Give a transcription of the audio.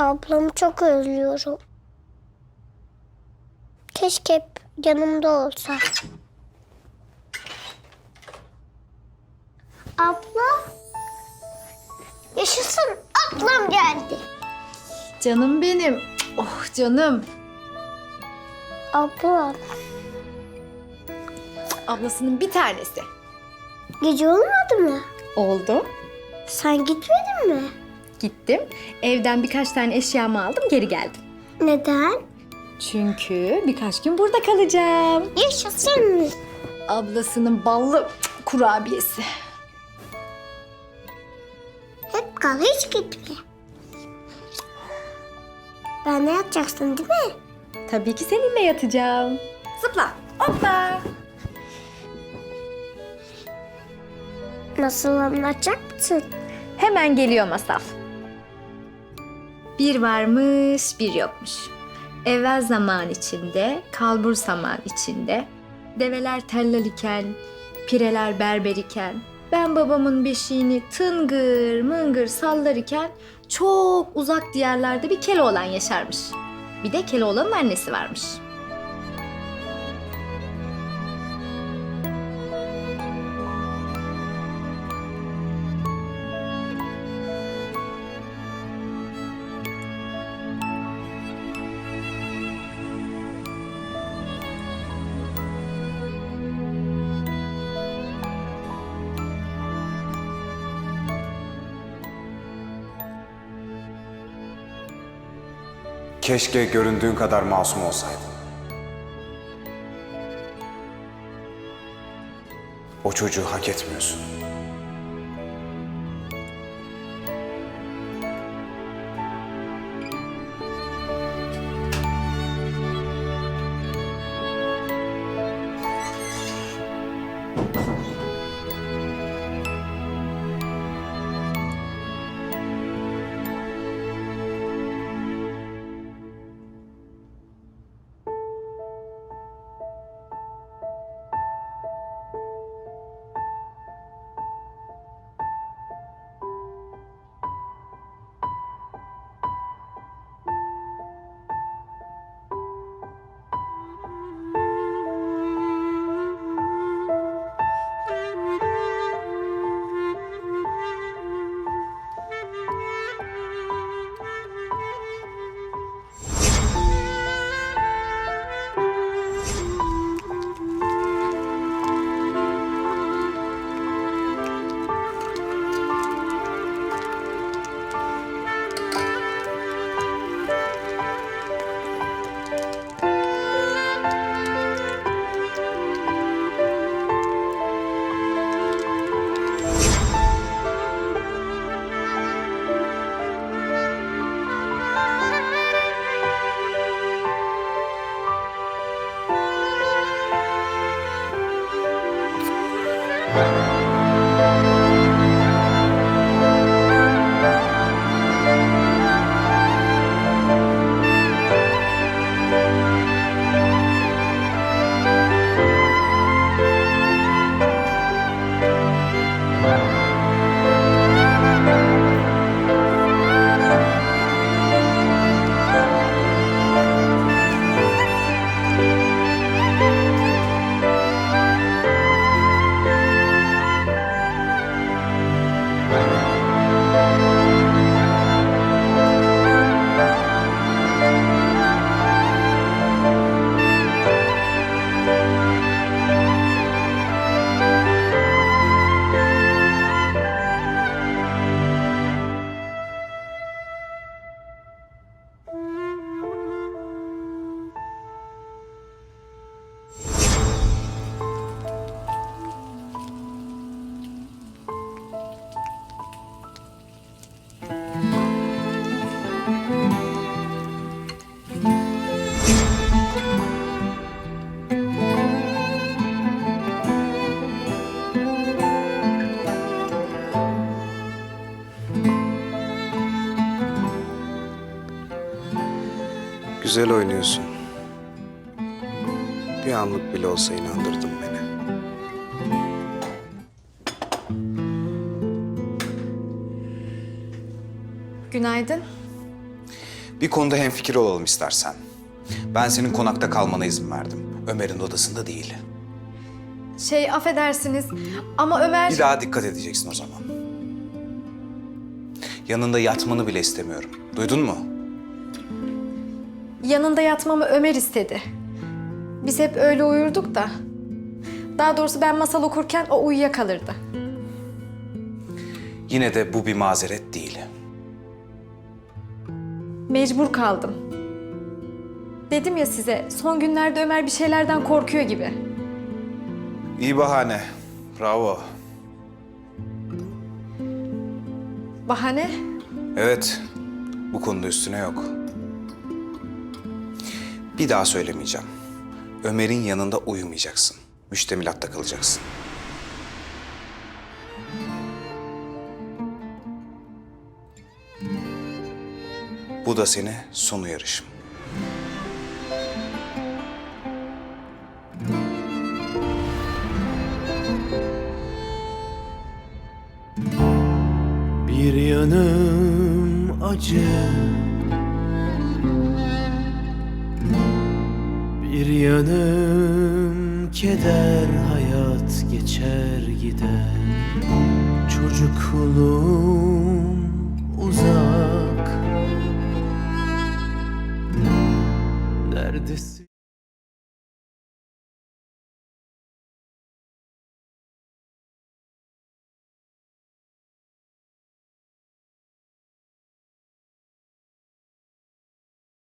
Ablamı çok özlüyorum. Keşke hep yanımda olsa. Abla. Yaşasın ablam geldi. Canım benim. Oh canım. Abla Ablasının bir tanesi. gece olmadı mı? Oldu. Sen gitmedin mi? Gittim. Evden birkaç tane eşyamı aldım geri geldim. Neden? Çünkü birkaç gün burada kalacağım. Yaşasın. Ablasının ballı kurabiyesi. Hep kal hiç gitme. Ben de yatacaksın değil mi? Tabii ki seninle yatacağım. Zıpla. Hoppa. Nasıl anlatacak mısın? Hemen geliyor masal. Bir varmış, bir yokmuş. Evvel zaman içinde, kalbur zaman içinde, develer tellal iken, pireler berber iken, ben babamın beşiğini tıngır mıngır sallar iken çok uzak diyarlarda bir Keloğlan yaşarmış. Bir de Keloğlan'ın annesi varmış. Keşke göründüğün kadar masum olsaydın. O çocuğu hak etmiyorsun. Güzel oynuyorsun. Bir anlık bile olsa inandırdın beni. Günaydın. Bir konuda hemfikir olalım istersen. Ben senin konakta kalmana izin verdim. Ömer'in odasında değil. Şey affedersiniz ama Ömer... Bir daha dikkat edeceksin o zaman. Yanında yatmanı bile istemiyorum. Duydun mu? Yanında yatmamı Ömer istedi. Biz hep öyle uyurduk da. Daha doğrusu ben masal okurken o uyuyakalırdı. Yine de bu bir mazeret değil. Mecbur kaldım. Dedim ya size son günlerde Ömer bir şeylerden korkuyor gibi. İyi bahane. Bravo. Bahane? Evet, bu konuda üstüne yok. Bir daha söylemeyeceğim. Ömer'in yanında uyumayacaksın. Müştemilatta kalacaksın. Bu da seni son uyarışım. Bir yanım acı yanım keder hayat geçer gider Çocukluğum uzak Neredesin?